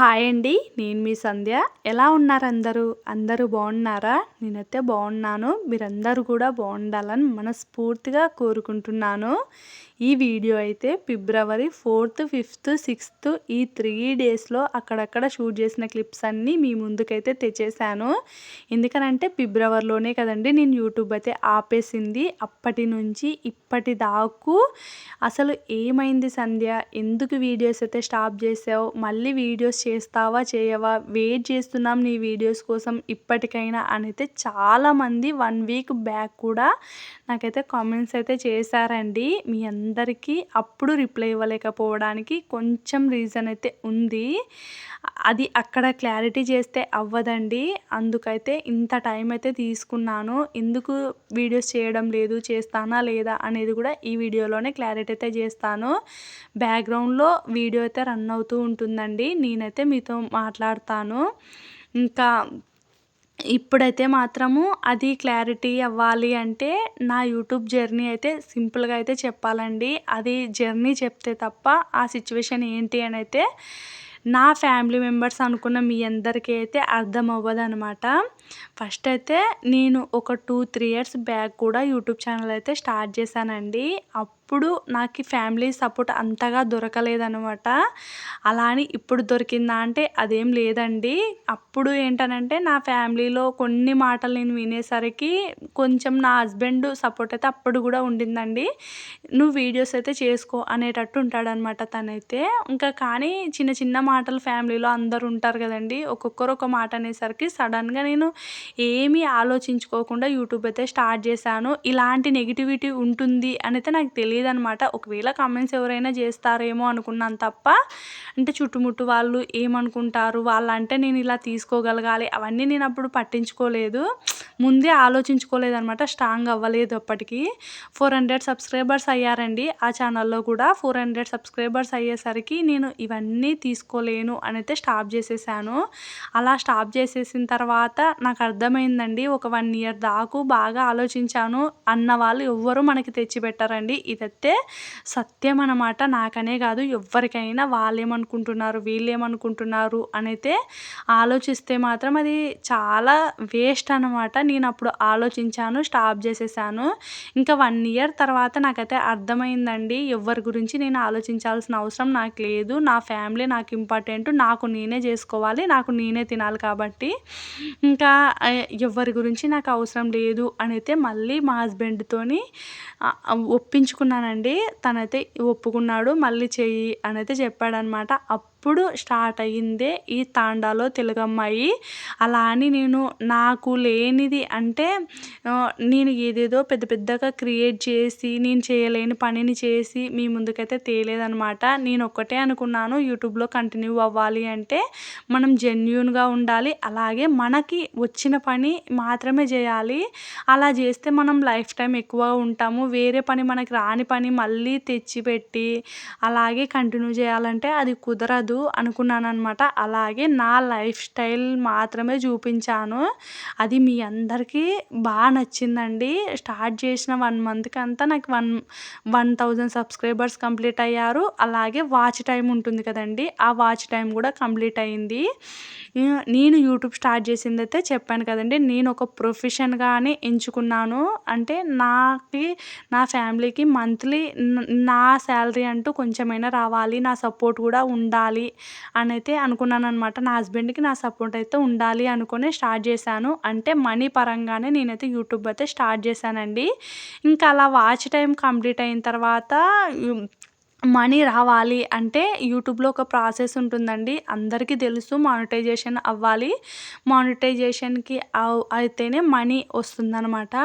Hi అండి నేను మీ సంధ్య. ఎలా ఉన్నారు అందరూ అందరూ బాగున్నారా? నేనైతే బాగున్నాను. మీరందరూ కూడా బాగుండాలని మనస్ఫూర్తిగా కోరుకుంటున్నాను. ఈ వీడియో అయితే ఫిబ్రవరి ఫోర్త్ ఫిఫ్త్ సిక్స్త్ ఈ త్రీ డేస్లో అక్కడక్కడ షూట్ చేసిన క్లిప్స్ అన్నీ మీ ముందుకైతే తెచ్చేసాను ఎందుకనంటే ఫిబ్రవరిలోనే కదండి నేను యూట్యూబ్ అయితే ఆపేసింది. అప్పటి నుంచి ఇప్పటి దాకు అసలు ఏమైంది సంధ్య? ఎందుకు వీడియోస్ అయితే స్టాప్ చేసావు? మళ్ళీ వీడియోస్ చేస్తావా చేయవా? వెయిట్ చేస్తున్నాం నీ వీడియోస్ కోసం ఇప్పటికైనా అని అయితే చాలామంది వన్ వీక్ బ్యాక్ కూడా నాకైతే కామెంట్స్ అయితే చేశారండి. మీ అందరికీ అప్పుడు రిప్లై ఇవ్వలేకపోవడానికి కొంచెం రీజన్ అయితే ఉంది. అది అక్కడ క్లారిటీ చేస్తే అవ్వదండి. అందుకైతే ఇంత టైం అయితే తీసుకున్నాను. ఎందుకు వీడియోస్ చేయడం లేదు చేస్తానా లేదా అనేది కూడా ఈ వీడియోలోనే క్లారిటీ అయితే చేస్తాను. బ్యాక్గ్రౌండ్లో వీడియో అయితే రన్ అవుతూ ఉంటుందండి. నేనైతే మీతో మాట్లాడతాను. ఇంకా ఇప్పుడైతే మాత్రము అది క్లారిటీ అవ్వాలి అంటే నా యూట్యూబ్ జర్నీ అయితే సింపుల్గా అయితే చెప్పాలండి. అది జర్నీ చెప్తే తప్ప ఆ సిచ్యువేషన్ ఏంటి అని అయితే నా ఫ్యామిలీ మెంబర్స్ అనుకున్న మీ అందరికీ అయితే అర్థం అవ్వదు అనమాట ఫస్ట్ అయితే నేను ఒక టూ త్రీ ఇయర్స్ బ్యాక్ కూడా యూట్యూబ్ ఛానల్ అయితే స్టార్ట్ చేశానండి. అప్పుడు నాకు ఫ్యామిలీ సపోర్ట్ అంతగా దొరకలేదనమాట అలా అని ఇప్పుడు దొరికిందా అంటే అదేం లేదండి. అప్పుడు ఏంటనంటే నా ఫ్యామిలీలో కొన్ని మాటలు నేను వినేసరికి కొంచెం నా హస్బెండ్ సపోర్ట్ అయితే అప్పుడు కూడా ఉండిందండి. నువ్వు వీడియోస్ అయితే చేసుకో అనేటట్టు ఉంటాడనమాట తనైతే. ఇంకా కానీ చిన్న చిన్న మాటలు ఫ్యామిలీలో అందరు ఉంటారు కదండి. ఒక్కొక్కరు ఒక మాట అనేసరికి సడన్గా నేను ఏమీ ఆలోచించుకోకుండా యూట్యూబ్ అయితే స్టార్ట్ చేశాను. ఇలాంటి నెగిటివిటీ ఉంటుంది అనేది నాకు తెలియదు. అనమాట ఒకవేళ కామెంట్స్ ఎవరైనా చేస్తారేమో అనుకున్నాను తప్ప అంటే చుట్టుముట్టు వాళ్ళు ఏమనుకుంటారు వాళ్ళంటే నేను ఇలా తీసుకోగలగాలి అవన్నీ నేను అప్పుడు పట్టించుకోలేదు. ముందే ఆలోచించుకోలేదనమాట స్ట్రాంగ్ అవ్వలేదు అప్పటికి. ఫోర్ హండ్రెడ్ సబ్స్క్రైబర్స్ అయ్యారండి. ఆ ఛానల్లో కూడా ఫోర్ హండ్రెడ్ సబ్స్క్రైబర్స్ అయ్యేసరికి నేను ఇవన్నీ తీసుకోలేను అని అయితే స్టాప్ చేసేసాను. అలా స్టాప్ చేసేసిన తర్వాత నాకు అర్థమైందండి ఒక వన్ ఇయర్ దాకు బాగా ఆలోచించాను అన్న వాళ్ళు ఎవ్వరూ మనకి తెచ్చిపెట్టారండి. ఇదైతే సత్యం అనమాట నాకనే కాదు ఎవరికైనా వాళ్ళు ఏమనుకుంటున్నారు వీళ్ళు అనైతే ఆలోచిస్తే మాత్రం అది చాలా వేస్ట్ అనమాట నేను అప్పుడు ఆలోచించాను స్టాప్ చేసేసాను. ఇంకా వన్ ఇయర్ తర్వాత నాకైతే అర్థమైందండి ఎవరి గురించి నేను ఆలోచించాల్సిన అవసరం నాకు లేదు. నా ఫ్యామిలీ నాకు ఇంపార్టెంట్ నాకు నేనే చేసుకోవాలి నాకు నేనే తినాలి కాబట్టి. ఇంకా ఎవరి గురించి నాకు అవసరం లేదు అని అయితే మళ్ళీ మా హస్బెండ్తోని ఒప్పించుకున్నానండి. తనైతే ఒప్పుకున్నాడు మళ్ళీ చెయ్యి అని అయితే చెప్పాడనమాట అప్పుడు స్టార్ట్ అయ్యిందే ఈ తాండాలో తెలుగమ్మాయి. అలా అని నేను నాకు లేనిది అంటే నేను ఏదేదో పెద్ద పెద్దగా క్రియేట్ చేసి నేను చేయలేని పనిని చేసి మీ ముందుకైతే తేలేదనమాట నేను ఒక్కటే అనుకున్నాను యూట్యూబ్లో కంటిన్యూ అవ్వాలి అంటే మనం జెన్యున్గా ఉండాలి అలాగే మనకి వచ్చిన పని మాత్రమే చేయాలి. అలా చేస్తే మనం లైఫ్ టైం ఎక్కువ ఉంటాము వేరే పని మనకి రాని పని మళ్ళీ తెచ్చిపెట్టి అలాగే కంటిన్యూ చేయాలంటే అది కుదరదు. కాదు అనుకున్నాను అనమాట అలాగే నా లైఫ్ స్టైల్ మాత్రమే చూపించాను. అది మీ అందరికీ బాగా నచ్చిందండి. స్టార్ట్ చేసిన వన్ మంత్కి అంతా నాకు one one thousand subscribers complete అయ్యారు. అలాగే వాచ్ టైం ఉంటుంది కదండి ఆ వాచ్ టైం కూడా కంప్లీట్ అయింది. నేను యూట్యూబ్ స్టార్ట్ చేసింది అయితే చెప్పాను కదండి నేను ఒక ప్రొఫెషన్గానే ఎంచుకున్నాను. అంటే నాకు నా ఫ్యామిలీకి మంత్లీ నా శాలరీ అంటూ కొంచెమైనా రావాలి నా సపోర్ట్ కూడా ఉండాలి ఉండాలి అని అయితే అనుకున్నాను అనమాట నా హస్బెండ్కి నా సపోర్ట్ అయితే ఉండాలి అనుకుని స్టార్ట్ చేశాను. అంటే మనీ పరంగానే నేనైతే యూట్యూబ్ అయితే స్టార్ట్ చేశానండి. ఇంకా అలా వాచ్ టైం కంప్లీట్ అయిన తర్వాత మనీ రావాలి అంటే యూట్యూబ్లో ఒక ప్రాసెస్ ఉంటుందండి. అందరికీ తెలుసు మానిటైజేషన్ అవ్వాలి. మానిటైజేషన్కి అయితేనే మనీ వస్తుందనమాట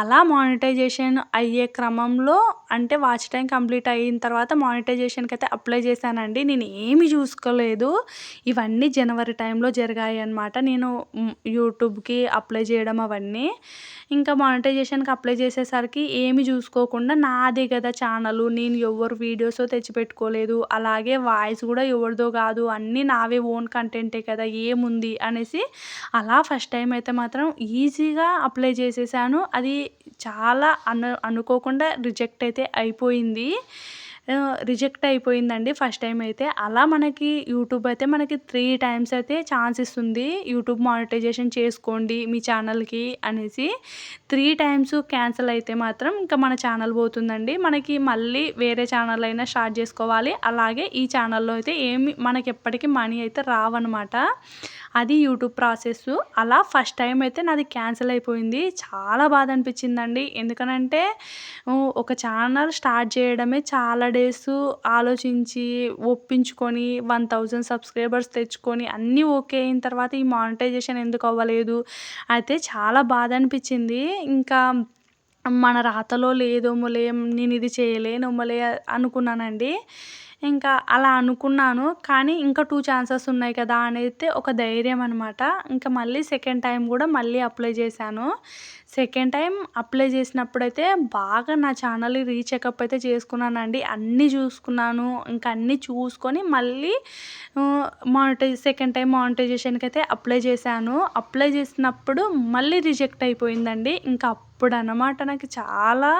అలా మానిటైజేషన్ అయ్యే క్రమంలో అంటే వాచ్ టైం కంప్లీట్ అయిన తర్వాత మానిటైజేషన్కి అయితే అప్లై చేశానండి. నేను ఏమి చూసుకోలేదు. ఇవన్నీ జనవరి టైంలో జరిగాయి అనమాట నేను యూట్యూబ్కి అప్లై చేయడం అవన్నీ. ఇంకా మానిటైజేషన్కి అప్లై చేసేసరికి ఏమి చూసుకోకుండా నాదే కదా ఛానల్. నేను ఎవరు వీడియోస్ తెచ్చిపెట్టుకోలేదు. అలాగే వాయిస్ కూడా ఎవరిదో కాదు అన్నీ నావే ఓన్ కంటెంటే కదా ఏముంది అనేసి అలా ఫస్ట్ టైం అయితే మాత్రం ఈజీగా అప్లై చేసేసాను. అది చాలా అను అనుకోకుండా రిజెక్ట్ అయితే అయిపోయింది. రిజెక్ట్ అయిపోయిందండి. ఫస్ట్ టైం అయితే. అలా మనకి యూట్యూబ్ అయితే మనకి త్రీ టైమ్స్ అయితే ఛాన్స్ ఇస్తుంది. యూట్యూబ్ మానిటైజేషన్ చేసుకోండి మీ ఛానల్కి అనేసి. త్రీ టైమ్స్ క్యాన్సిల్ అయితే మాత్రం ఇంకా మన ఛానల్ పోతుందండి. మనకి మళ్ళీ వేరే ఛానల్ అయినా స్టార్ట్ చేసుకోవాలి. అలాగే ఈ ఛానల్లో అయితే ఏమి మనకి ఎప్పటికీ మనీ అయితే రావన్నమాట. అది యూట్యూబ్ ప్రాసెస్ అలా ఫస్ట్ టైం అయితే నాది క్యాన్సిల్ అయిపోయింది. చాలా బాధ అనిపించిందండి. ఎందుకనంటే ఒక ఛానల్ స్టార్ట్ చేయడమే చాలా డేస్ ఆలోచించి ఒప్పించుకొని వన్ థౌజండ్ సబ్స్క్రైబర్స్ తెచ్చుకొని అన్నీ ఓకే అయిన తర్వాత ఈ మానిటైజేషన్ ఎందుకు అవ్వలేదు? అయితే చాలా బాధ అనిపించింది. ఇంకా మన రాతలో లేదోమోలే నేను ఇది చేయలేనోమోలే అనుకున్నానండి. ఇంకా అలా అనుకున్నాను. కానీ ఇంకా టూ ఛాన్సెస్ ఉన్నాయి కదా అని అయితే ఒక ధైర్యం అనమాట ఇంకా మళ్ళీ సెకండ్ టైం కూడా మళ్ళీ అప్లై చేశాను. సెకండ్ టైం అప్లై చేసినప్పుడైతే బాగా నా ఛానల్ రీచ్ చెకప్ అయితే చేసుకున్నానండి. అన్నీ చూసుకున్నాను. ఇంకా అన్నీ చూసుకొని మళ్ళీ మానిటైజ్ సెకండ్ టైం మానిటైజేషన్కి అయితే అప్లై చేశాను. అప్లై చేసినప్పుడు మళ్ళీ రిజెక్ట్ అయిపోయిందండి. ఇంకా అప్పుడు అన్నమాట నాకు చాలా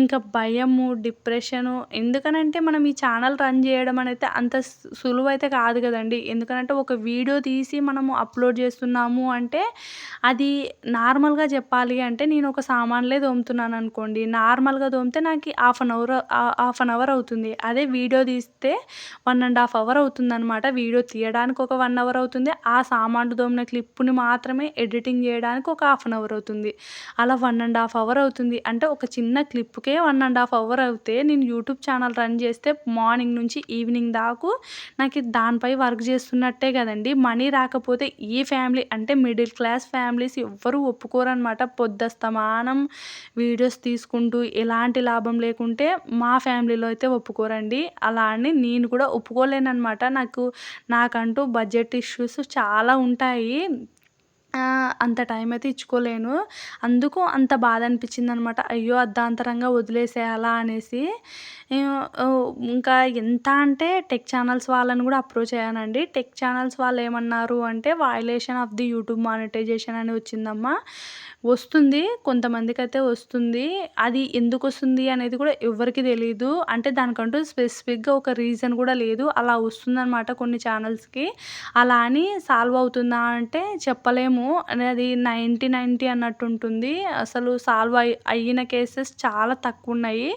ఇంకా భయము డిప్రెషను. ఎందుకనంటే మనం ఈ ఛానల్ రన్ చేయడం అనేది అంత సులువు అయితే కాదు కదండి. ఎందుకనంటే ఒక వీడియో తీసి మనము అప్లోడ్ చేస్తున్నాము అంటే అది నార్మల్గా చెప్పాలి అంటే నేను ఒక సామాన్లే తోముతున్నాను అనుకోండి. నార్మల్గా తోమితే నాకు half an hour half an hour అవుతుంది. అదే వీడియో తీస్తే వన్ అండ్ హాఫ్ అవర్ అవుతుందనమాట వీడియో తీయడానికి ఒక వన్ అవర్ అవుతుంది. ఆ సామాన్లు తోమిన క్లిప్పుని మాత్రమే ఎడిటింగ్ చేయడానికి ఒక హాఫ్ అన్ అవర్ అవుతుంది. అలా వన్ అండ్ హాఫ్ అవర్ అవుతుంది. అంటే ఒక చిన్న క్లిప్కే వన్ అండ్ హాఫ్ అవర్ అవుతే నేను యూట్యూబ్ ఛానల్ రన్ చేస్తే మార్నింగ్ నుంచి ఈవినింగ్ దాకా నాకు దానిపై వర్క్ చేస్తున్నట్టే కదండి. మనీ రాకపోతే ఈ ఫ్యామిలీ అంటే మిడిల్ క్లాస్ ఫ్యామిలీస్ ఎవ్వరూ ఒప్పుకోరనమాట పొద్దస్తమానం వీడియోస్ తీసుకుంటూ ఎలాంటి లాభం లేకుంటే మా ఫ్యామిలీలో అయితే ఒప్పుకోరండి. అలా అని నేను కూడా ఒప్పుకోలేనమాట నాకు నాకంటూ బడ్జెట్ ఇష్యూస్ చాలా ఉంటాయి. అంత టైం అయితే ఇచ్చుకోలేను. అందుకు అంత బాధ అనిపించింది అనమాట అయ్యో అర్ధాంతరంగా వదిలేసేయాలా అనేసి. ఇంకా ఎంత అంటే టెక్ ఛానల్స్ వాళ్ళని కూడా అప్రోచ్ అయ్యానండి టెక్ ఛానల్స్ వాళ్ళు ఏమన్నారు అంటే violation of the YouTube monetization అని వచ్చిందమ్మా. వస్తుంది కొంతమందికి అయితే వస్తుంది. అది ఎందుకు వస్తుంది అనేది కూడా ఎవరికి తెలియదు అంటే దానికంటూ స్పెసిఫిక్గా ఒక రీజన్ కూడా లేదు. అలా వస్తుందన్నమాట కొన్ని ఛానల్స్కి. అలా అని సాల్వ్ అవుతుందా అంటే చెప్పలేము. అది నైంటీ నైంటీ అన్నట్టు ఉంటుంది. అసలు సాల్వ్ అయి అయిన కేసెస్ చాలా తక్కువ ఉన్నాయి.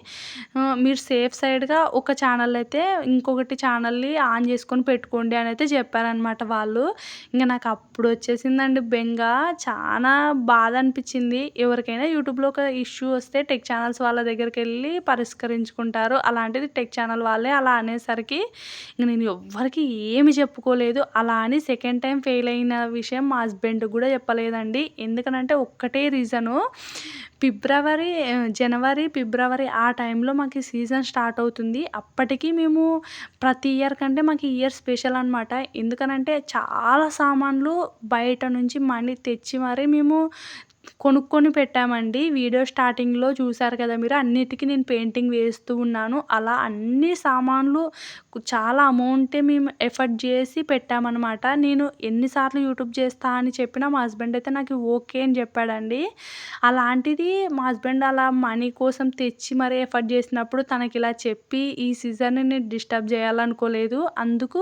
మీరు సేఫ్ సైడ్గా ఒక ఛానల్ అయితే ఇంకొకటి ఛానల్ని ఆన్ చేసుకొని పెట్టుకోండి అని అయితే చెప్పారనమాట వాళ్ళు. ఇంకా నాకు అప్పుడు వచ్చేసిందండి బెంగ. చాలా బాధ అనిపించింది ఎవరికైనా యూట్యూబ్లో ఒక ఇష్యూ వస్తే టెక్ ఛానల్స్ వాళ్ళ దగ్గరికి వెళ్ళి పరిష్కరించుకుంటారు. అలాంటిది టెక్ ఛానల్ వాళ్ళే అలా అనేసరికి ఇంక నేను ఎవ్వరికి ఏమి చెప్పుకోలేదు. అలా అని సెకండ్ టైం ఫెయిల్ అయిన విషయం మా హస్బెండ్ కూడా చెప్పలేదండి. ఎందుకనంటే ఒక్కటే రీజను. ఫిబ్రవరి జనవరి ఫిబ్రవరి ఆ టైంలో మాకు సీజన్ స్టార్ట్ అవుతుంది. అప్పటికి మేము ప్రతి ఇయర్ కంటే మాకు ఇయర్ స్పెషల్ అనమాట ఎందుకనంటే చాలా సామాన్లు బయట నుంచి మనీ తెచ్చి మరీ మేము కొనుక్కొని పెట్టామండి. వీడియో స్టార్టింగ్లో చూసారు కదా మీరు అన్నిటికీ నేను పెయింటింగ్ వేస్తూ ఉన్నాను. అలా అన్ని సామాన్లు చాలా అమౌంటే మేము ఎఫర్ట్ చేసి పెట్టామన్నమాట. నేను ఎన్నిసార్లు యూట్యూబ్ చేస్తా అని చెప్పినా మా హస్బెండ్ అయితే నాకు ఓకే అని చెప్పాడండి. అలాంటిది మా హస్బెండ్ అలా మనీ కోసం తెచ్చి మరీ ఎఫర్ట్ చేసినప్పుడు తనకి ఇలా చెప్పి ఈ సీజన్ని నేను డిస్టర్బ్ చేయాలనుకోలేదు. అందుకు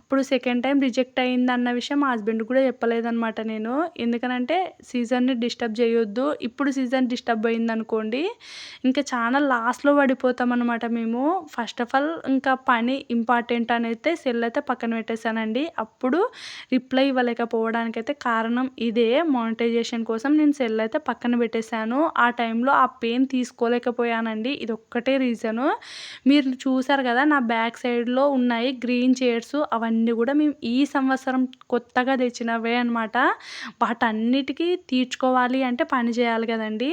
అప్పుడు సెకండ్ టైం రిజెక్ట్ అయింది అన్న విషయం మా హస్బెండ్ కూడా చెప్పలేదన్నమాట నేను. ఎందుకనంటే సీజన్ని డిస్టర్బ్ చేయొద్దు. ఇప్పుడు సీజన్ డిస్టర్బ్ అయింది అనుకోండి ఇంకా చాలా లాస్ట్లో పడిపోతాం అనమాట మేము. ఫస్ట్ ఆఫ్ ఆల్ ఇంకా పని ఇంపార్టెంట్ అని అయితే సెల్ అయితే పక్కన పెట్టేశానండి. అప్పుడు రిప్లై ఇవ్వలేకపోవడానికి అయితే కారణం ఇదే. మానిటైజేషన్ కోసం నేను సెల్ అయితే పక్కన పెట్టేశాను. ఆ టైంలో ఆ పెయిన్ తీసుకోలేకపోయానండి. ఇది ఒక్కటే రీజను. మీరు చూసారు కదా నా బ్యాక్ సైడ్లో ఉన్నాయి గ్రీన్ చైర్స్. అవన్నీ కూడా మేము ఈ సంవత్సరం కొత్తగా తెచ్చినవే అనమాట వాటన్నిటికీ తీర్చుకోవాలి అంటే పని చేయాలి కదండి.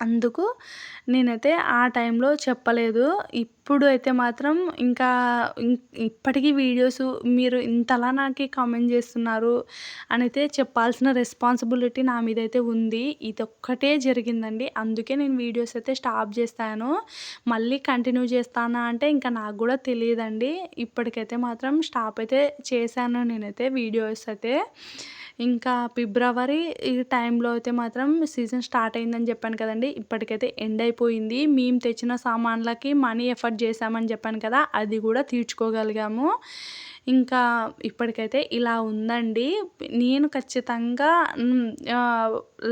అందుకు నేనైతే ఆ టైంలో చెప్పలేదు. ఇప్పుడు అయితే మాత్రం ఇంకా ఇప్పటికీ వీడియోస్ మీరు ఇంతలా నాకు కామెంట్ చేస్తున్నారు అని అయితే చెప్పాల్సిన రెస్పాన్సిబిలిటీ నా మీద అయితే ఉంది. ఇది ఒక్కటే జరిగిందండి. అందుకే నేను వీడియోస్ అయితే స్టాప్ చేస్తాను. మళ్ళీ కంటిన్యూ చేస్తానా అంటే ఇంకా నాకు కూడా తెలియదండి. ఇప్పటికైతే మాత్రం స్టాప్ అయితే చేశాను నేనైతే వీడియోస్ అయితే. ఇంకా ఫిబ్రవరి ఈ టైంలో అయితే మాత్రం సీజన్ స్టార్ట్ అయిందని చెప్పాను కదండి. ఇప్పటికైతే ఎండ్ అయిపోయింది. మేము తెచ్చిన సామాన్లకి మనీ ఎఫర్ట్ చేసామని చెప్పాను కదా అది కూడా తీర్చుకోగలిగాము. ఇంకా ఇప్పటికైతే ఇలా ఉందండి. నేను ఖచ్చితంగా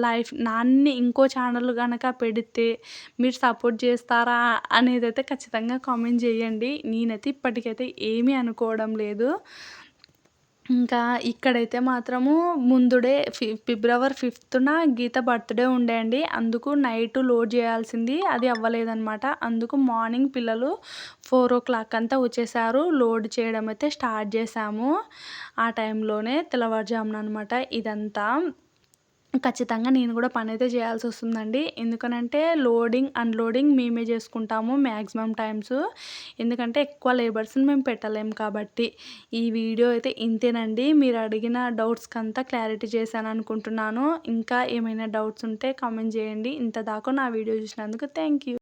లైఫ్ నాన్ని ఇంకో ఛానల్ కనుక పెడితే మీరు సపోర్ట్ చేస్తారా అనేది అయితే ఖచ్చితంగా కామెంట్ చేయండి. నేనైతే ఇప్పటికైతే ఏమీ అనుకోవడం లేదు. ఇంకా ఇక్కడైతే మాత్రము ముందుడే ఫి ఫిబ్రవరి ఫిఫ్త్న గీత బర్త్డే ఉండే అండి. అందుకు నైట్ లోడ్ చేయాల్సింది అది అవ్వలేదన్నమాట. అందుకు మార్నింగ్ పిల్లలు ఫోర్ ఓ క్లాక్ అంతా వచ్చేసారు. లోడ్ చేయడం అయితే స్టార్ట్ చేసాము ఆ టైంలోనే తెల్లవారుజామున అనమాట ఇదంతా. ఖచ్చితంగా నేను కూడా పని అయితే చేయాల్సి వస్తుందండి. ఎందుకనంటే లోడింగ్ అన్లోడింగ్ మేమే చేసుకుంటాము మ్యాక్సిమం టైమ్స్. ఎందుకంటే ఎక్కువ లేబర్స్ని మేము పెట్టలేము కాబట్టి. ఈ వీడియో అయితే ఇంతేనండి. మీరు అడిగిన డౌట్స్కి అంతా క్లారిటీ చేశాను అనుకుంటున్నాను. ఇంకా ఏమైనా డౌట్స్ ఉంటే కామెంట్ చేయండి. ఇంత దాకా నా వీడియో చూసినందుకు థ్యాంక్ యూ